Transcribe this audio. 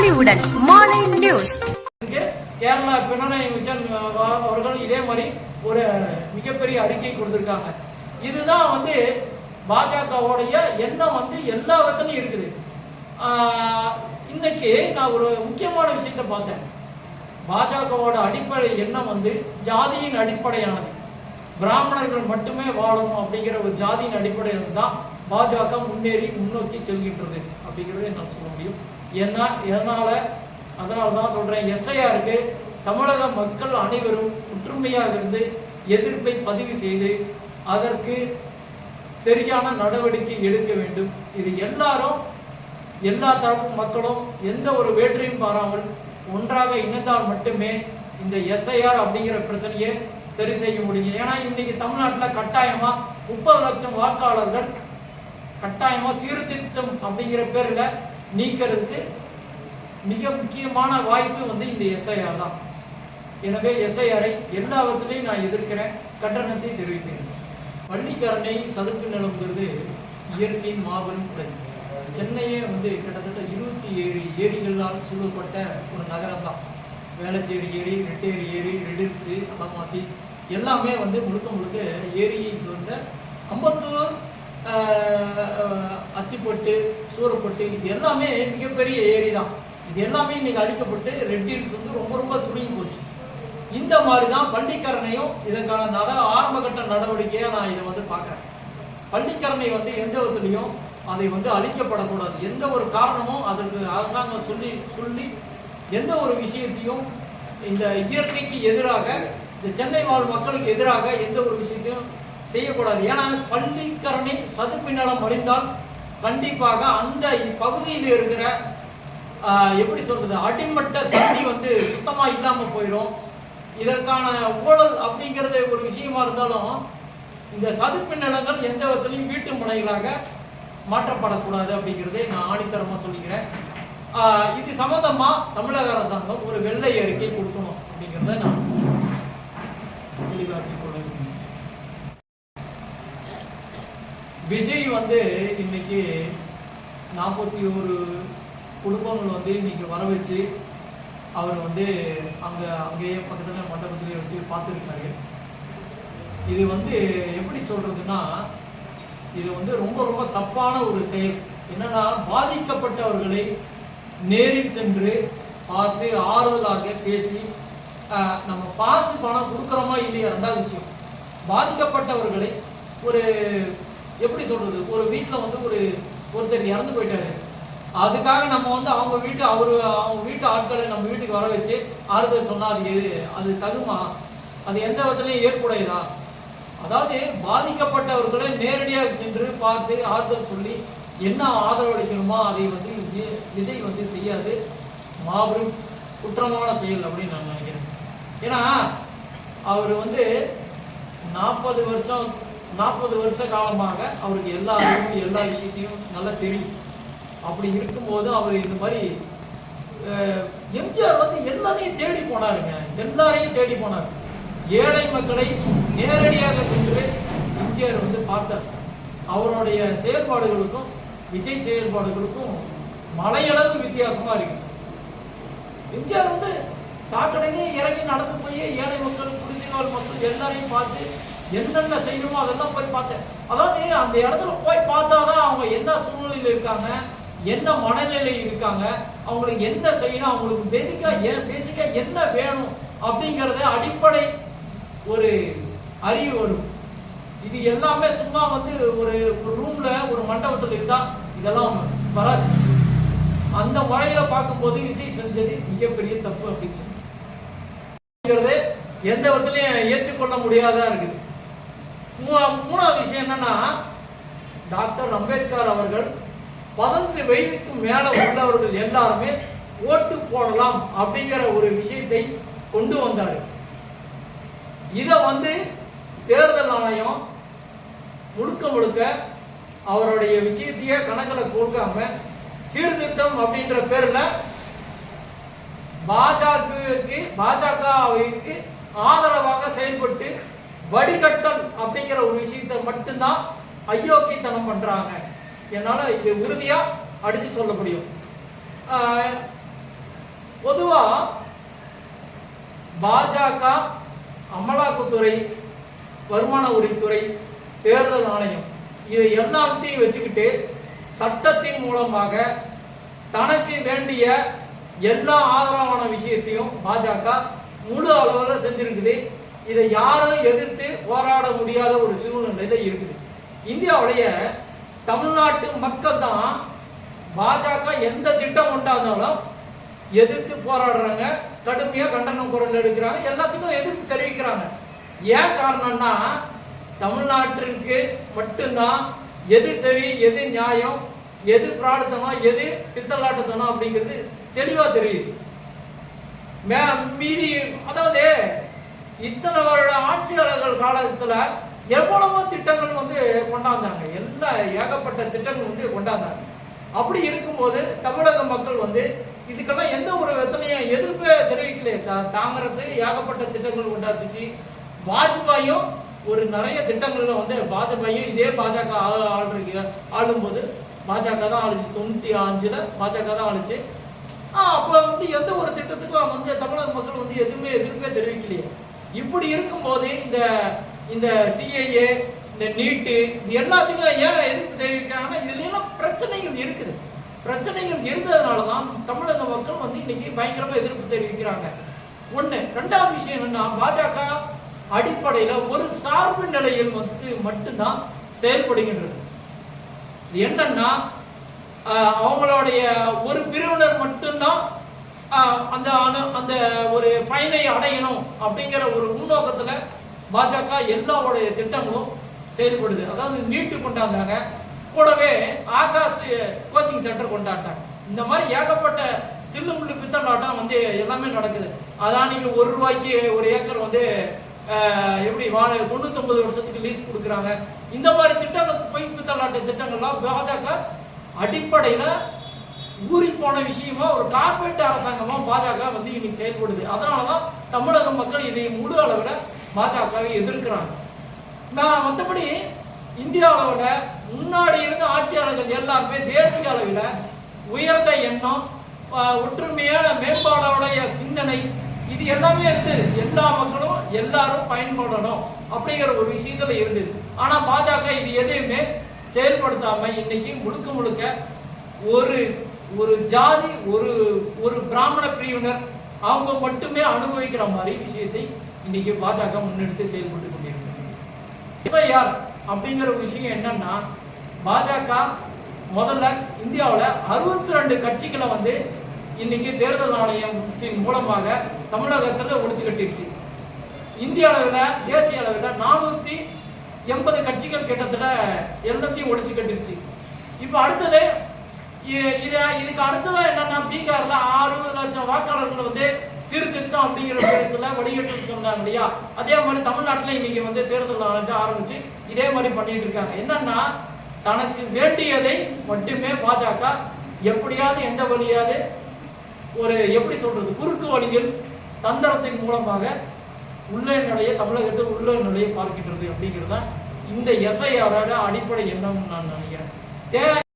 பொலிவுடன் மாலை நியூஸ். கேரளா பினராயி விஜயன் அவர்கள் இதே மாதிரி ஒரு மிகப்பெரிய அறிக்கை கொடுத்திருக்காங்க. இதுதான் வந்து பாஜகவுடைய எண்ணம் வந்து எல்லா விதத்துலையும் இருக்குது இன்னைக்கு நான் ஒரு முக்கியமான விஷயத்தை பார்த்தேன். பாஜகவோட அடிப்படை எண்ணம் வந்து ஜாதியின் அடிப்படையானது. பிராமணர்கள் மட்டுமே வாழணும் அப்படிங்கிற ஒரு ஜாதியின் அடிப்படையில் தான் பாஜக முன்னேறி முன்னோக்கி செல்கின்றது அப்படிங்கிறத நான் சொல்ல முடியும். ஏன்னா எதனால அதனால தான் சொல்றேன் எஸ்ஐஆருக்கு தமிழக மக்கள் அனைவரும் ஒற்றுமையாக இருந்து எதிர்ப்பை பதிவு செய்து அதற்கு சரியான நடவடிக்கை எடுக்க வேண்டும். இது எல்லாரும் எல்லா தரப்பு மக்களும் எந்த ஒரு வேற்றையும் பாராமல் ஒன்றாக இணைந்தால் மட்டுமே இந்த எஸ்ஐஆர் அப்படிங்கிற பிரச்சனையை சரி செய்ய முடியும். ஏன்னா இன்னைக்கு தமிழ்நாட்டில் கட்டாயமா முப்பது லட்சம் வாக்காளர்கள் கட்டாயமா சீர்திருத்தம் அப்படிங்கிற பேர்ல நீக்கிறதுக்கு மிக முக்கியமான வாய்ப்பு வந்து இந்த எஸ்ஐஆர் தான். எனவே எஸ்ஐஆரை எல்லா விதத்திலையும் நான் எதிர்க்கிறேன். கண்டனத்தை தெரிவிக்கிறேன். பள்ளிக்கரணை சதுப்பு நிலம்ங்கிறது இயற்கையின் மாபெரும் குறை சென்னையே வந்து கிட்டத்தட்ட இருபத்தி ஏழு ஏரிகளால் சூழப்பட்ட ஒரு நகரம் தான். வேளச்சேரி ஏரி ரெட்டேரி ஏரி ரெடில்ஸு அலமாத்தி எல்லாமே வந்து முழுக்க முழுக்க ஏரியை சூழ்ந்த அம்பத்தூர் அத்திப்பட்டு சூரப்பட்டு இது எல்லாமே மிகப்பெரிய ஏரி தான் இது எல்லாமே இன்னைக்கு அழிக்கப்பட்டு ரெட் ஹில்ஸ் வந்து ரொம்ப ரொம்ப சுருங்கி போச்சு. இந்த மாதிரி தான் பள்ளிக்கரணையும் இதற்கான நட ஆரம்பகட்ட நடவடிக்கையாக நான் இதை வந்து பார்க்குறேன். பள்ளிக்கரணை வந்து எந்த விதத்துலையும் அதை வந்து அழிக்கப்படக்கூடாது. எந்த ஒரு காரணமும் அதற்கு அரசாங்கம் சொல்லி சொல்லி எந்த ஒரு விஷயத்தையும் இந்த இயற்கைக்கு எதிராக இந்த சென்னை வாழ் மக்களுக்கு எதிராக எந்த ஒரு விஷயத்தையும் செய்யக்கூடாது. ஏன்னா பள்ளிக்கரணி சதுப்பின்னலம் நிலம் கண்டிப்பாக அந்த பகுதியில் இருக்கிற எப்படி சொல்றது அடிமட்ட தண்ணி வந்து சுத்தமா இல்லாம போயிடும். இதற்கான ஊழல் அப்படிங்கிறது ஒரு விஷயமா இருந்தாலும் இந்த சதுப்பு நிலங்கள் எந்த விதத்திலையும் வீட்டு முனைகளாக மாற்றப்படக்கூடாது அப்படிங்கிறதே நான் ஆணித்தரமா சொல்லிக்கிறேன். இது சம்பந்தமா தமிழக அரசாங்கம் ஒரு வெள்ளை அறிக்கை கொடுக்கணும் அப்படிங்கிறத நான் விஜய் வந்து இன்னைக்கு நாற்பத்தி ஒரு குடும்பங்கள் வந்து இன்னைக்கு வர வச்சு அவர் வந்து அங்கே அங்கேயே பக்கத்துல மண்டபத்திலே வச்சு பார்த்துருக்காரு. இது வந்து எப்படி சொல்றதுன்னா இது வந்து ரொம்ப ரொம்ப தப்பான ஒரு செயல். என்னன்னா பாதிக்கப்பட்டவர்களை நேரில் சென்று பார்த்து ஆறுதலாக பேசி நம்ம பாசு பணம் கொடுக்குறோமா இல்லையா? ரெண்டாவது விஷயம். பாதிக்கப்பட்டவர்களை ஒரு எப்படி சொல்றது? ஒரு வீட்டில் வந்து ஒரு ஒருத்தர் இறந்து போயிட்டாரு. அதுக்காக நம்ம வந்து அவங்க வீட்டு அவரு அவங்க வீட்டு ஆட்களை நம்ம வீட்டுக்கு வர வச்சு ஆறுதல் சொன்னா அது எது- அது தகுமா? அது எந்த விதத்துலையும் ஏற்புடையதா? அதாவது பாதிக்கப்பட்டவர்களை நேரடியாக சென்று பார்த்து ஆறுதல் சொல்லி என்ன ஆதரவளிக்கணுமோ அதை வந்து விஜய் வந்து செய்யாது. மாபெரும் குற்றமான செயல் அப்படின்னு நான் நினைக்கிறேன். ஏன்னா அவர் வந்து நாற்பது வருஷம் நாற்பது வருஷ காலமாக அவருக்கு எல்லா அறிவும் எல்லா விஷயத்தையும் நல்லா தெரியும். அப்படி இருக்கும்போது அவர் இந்த மாதிரி அஹ், எம்ஜிஆர் வந்து எல்லாமே தேடி போனாருங்க. எல்லாரையும் தேடி போனார். ஏழை மக்களை நேரடியாக சென்று எம்ஜிஆர் வந்து பார்த்தார். அவருடைய செயல்பாடுகளுக்கும் விஜய் செயல்பாடுகளுக்கும் மலையளவு வித்தியாசமா இருக்கு. எம்ஜிஆர் வந்து சாக்கடையிலே இறங்கி நடந்து போய் ஏழை மக்கள் குடிசைவாழ் மக்கள் எல்லாரையும் பார்த்து என்னென்ன செய்யணுமோ அதெல்லாம் போய் பார்த்தேன். அதாவது அந்த இடத்துல போய் பார்த்தாதான் அவங்க என்ன சூழ்நிலையில் இருக்காங்க என்ன மனநிலையில் இருக்காங்க அவங்களுக்கு என்ன செய்யணும் அவங்களுக்கு பேசிக்கா பேசிக்கா என்ன வேணும் அப்படிங்கறத அடிப்படை ஒரு அறிவு வரும். இது எல்லாமே சும்மா வந்து ஒரு ஒரு ரூம்ல ஒரு மண்டபத்தில் இருந்தா இதெல்லாம் வராது. அந்த முறையில பார்க்கும்போது விஜய் செஞ்சது மிகப்பெரிய தப்பு அப்படின்னு சொல்லி அப்படிங்கிறது எந்த இடத்துலயும் ஏற்றுக்கொள்ள முடியாதா இருக்குது. மூணாவது விஷயம் என்னன்னா டாக்டர் அம்பேத்கர் அவர்கள் பதினெட்டு வயதுக்கு மேலே உள்ளவர்கள் எல்லாருமே ஓட்டு போடலாம் அப்படிங்கிற ஒரு விஷயத்தை கொண்டு வந்தார். இதை வந்து தேர்தல் ஆணையம் முழுக்க முழுக்க அவருடைய விஷயத்தையே கணக்கில் கொடுக்காம சீர்திருத்தம் அப்படின்ற பேரில் பாஜகவுக்கு பாஜகவுக்கு ஆதரவாக செயல்பட்டு வடிகட்டல் அப்படிங்கிற ஒரு விஷயத்தை மட்டும்தான் அயோக்கியத்தனம் பண்றாங்க. என்னால இது உறுதியா அடிச்சு சொல்ல முடியும். பொதுவா பாஜக அமலாக்கத்துறை வருமான வரித்துறை தேர்தல் ஆணையம் இதை எல்லாத்தையும் வச்சுக்கிட்டு சட்டத்தின் மூலமாக தனக்கு வேண்டிய எல்லா ஆதரவான விஷயத்தையும் பாஜக முழு அளவில் செஞ்சிருக்குது. இதை யாரும் எதிர்த்து போராட முடியாத ஒரு சூழ்நிலையில இருக்குது. இந்தியாவுடைய தமிழ்நாட்டு மக்கள் தான் பாஜக எந்த திட்டம் உண்டாந்தாலும் எதிர்த்து போராடுறாங்க கடுமையா கண்டனம் குரல் எடுக்கிறாங்க எல்லாத்துக்கும் எதிர்ப்பு தெரிவிக்கிறாங்க. ஏன் காரணம்னா தமிழ்நாட்டிற்கு மட்டும்தான் எது சரி எது நியாயம் எது பிராடுத்தனம் எது பித்தலாட்டத்தனம் அப்படிங்கிறது தெளிவா தெரியுது. மே- மீதி அதாவது இத்தனை வருட ஆட்சியாளர்கள் காலத்துல எவ்வளவோ திட்டங்கள் வந்து கொண்டாந்தாங்க. எல்லா ஏகப்பட்ட திட்டங்கள் வந்து கொண்டாந்தாங்க. அப்படி இருக்கும்போது தமிழக மக்கள் வந்து இதுக்கெல்லாம் எந்த ஒரு எத்தனையும் எதிர்ப்பே தெரிவிக்கலையே. கா- காங்கிரஸ் ஏகப்பட்ட திட்டங்கள் கொண்டாந்துச்சு. வாஜ்பாயும் ஒரு நிறைய திட்டங்கள்ல வந்து பாஜகயும் இதே பாஜக ஆ- ஆள்றீங்க ஆளும்போது பாஜக தான் ஆளுச்சு. தொண்ணூத்தி அஞ்சுல பாஜக தான் ஆளுச்சு. ஆஹ் அப்ப வந்து எந்த ஒரு திட்டத்துக்கும் வந்து தமிழக மக்கள் வந்து எதுவுமே எதிர்ப்பே தெரிவிக்கலையே. இப்படி இருக்கும்போது இந்த இந்த சிஏஏ இந்த நீட்டு இது எல்லாத்துக்கும் ஏன் எதிர்ப்பு தெரிவிக்கிறாங்கன்னா இதுல எல்லாம் பிரச்சனைகள் இருக்குது. பிரச்சனைகள் இருந்ததுனால தான் தமிழக மக்கள் வந்து இன்னைக்கு பயங்கரமாக எதிர்ப்பு தெரிவிக்கிறாங்க. ஒண்ணு. ரெண்டாவது விஷயம் என்னன்னா பாஜக அடிப்படையில் ஒரு சார்பு நிலையில் வந்து மட்டும்தான் செயல்படுகின்றது. என்னன்னா அவங்களுடைய ஒரு பிரிவினர் மட்டும்தான் அந்த அணு- அந்த ஒரு பயனை அடையணும் அப்படிங்கிற ஒரு முன்னோக்கத்துல பாஜக எல்லாவுடைய திட்டங்களும் செயல்படுது. அதாவது நீட்டு கொண்டாந்தாங்க. கூடவே ஆகாஷ் கோச்சிங் சென்டர் கொண்டாட்டாங்க இந்த மாதிரி ஏகப்பட்ட தில்லுமுள்ளு பித்தலாட்டம் வந்து எல்லாமே நடக்குது. அதான் நீங்க ஒரு ரூபாய்க்கு ஒரு ஏக்கர் வந்து எப்படி வாழ தொண்ணூத்தொன்பது வருஷத்துக்கு லீஸ் கொடுக்குறாங்க. இந்த மாதிரி திட்டங்கள் பொய் பித்தலாட்ட திட்டங்கள்லாம் பாஜக அடிப்படையில ஊறி போன விஷயமா ஒரு கார்பரேட் அரசாங்கமா பாஜக வந்து இன்னைக்கு செயல்படுது. அதனாலதான் தமிழக மக்கள் இதை முழு அளவுல பாஜகவை எதிர்க்கிறாங்க. நான் மற்றபடி இந்திய அளவுல முன்னாடி இருந்த ஆட்சியாளர்கள் எல்லாருமே தேசிய அளவில் உயர்ந்த எண்ணம் ஒற்றுமையான மேம்பாடோடைய சிந்தனை இது எல்லாமே இருந்தது எல்லா மக்களும் எல்லாரும் பயன்படணும் அப்படிங்கிற ஒரு விஷயத்துல இருந்தது. ஆனா பாஜக இது எதையுமே செயல்படுத்தாம இன்னைக்கு முழுக்க முழுக்க ஒரு ஒரு ஜாதி ஒரு ஒரு பிராமண பிரிவினர் அவங்க மட்டுமே அனுபவிக்கிற மாதிரி விஷயத்தை இன்னைக்கு பாஜக முன்னெடுத்து செயல்பட்டு கொண்டிருக்கிறது. எஸ்ஐஆர் அப்படிங்கிற விஷயம் என்னன்னா பாஜக முதல்ல இந்தியாவில் அறுபத்தி ரெண்டு கட்சிகளை வந்து இன்னைக்கு தேர்தல் ஆணையத்தின் மூலமாக தமிழகத்தில் ஒழிச்சு கட்டிருச்சு. இந்திய அளவில் தேசிய அளவில் நானூற்றி எண்பது கட்சிகள் கிட்டத்தட்ட எல்லாத்தையும் ஒழிச்சு கட்டிடுச்சு இப்போ அடுத்தது இது இதுக்கு அடுத்ததா என்னன்னா பீகார்ல அறுபது லட்சம் வாக்காளர்கள் வந்து சீர்திருத்தம் அப்படிங்கிற விஷயத்துல வடிகட்டு சொன்னாங்க இல்லையா? அதே மாதிரி தமிழ்நாட்டுல இன்னைக்கு வந்து தேர்தல் நடக்க ஆரம்பிச்சு இதே மாதிரி பண்ணிட்டு இருக்காங்க. என்னன்னா தனக்கு வேண்டியதை மட்டுமே பாஜக எப்படியாவது எந்த வழியாவது ஒரு எப்படி சொல்றது குறுக்கு வழியில் தந்திரத்தின் மூலமாக உள்ளே நிலையை தமிழகத்தை உள்ளே நிலையை பார்க்கின்றது அப்படிங்கிறது தான் இந்த எஸ்ஐஆரோட அடிப்படை எண்ணம் நான் நினைக்கிறேன். தேவை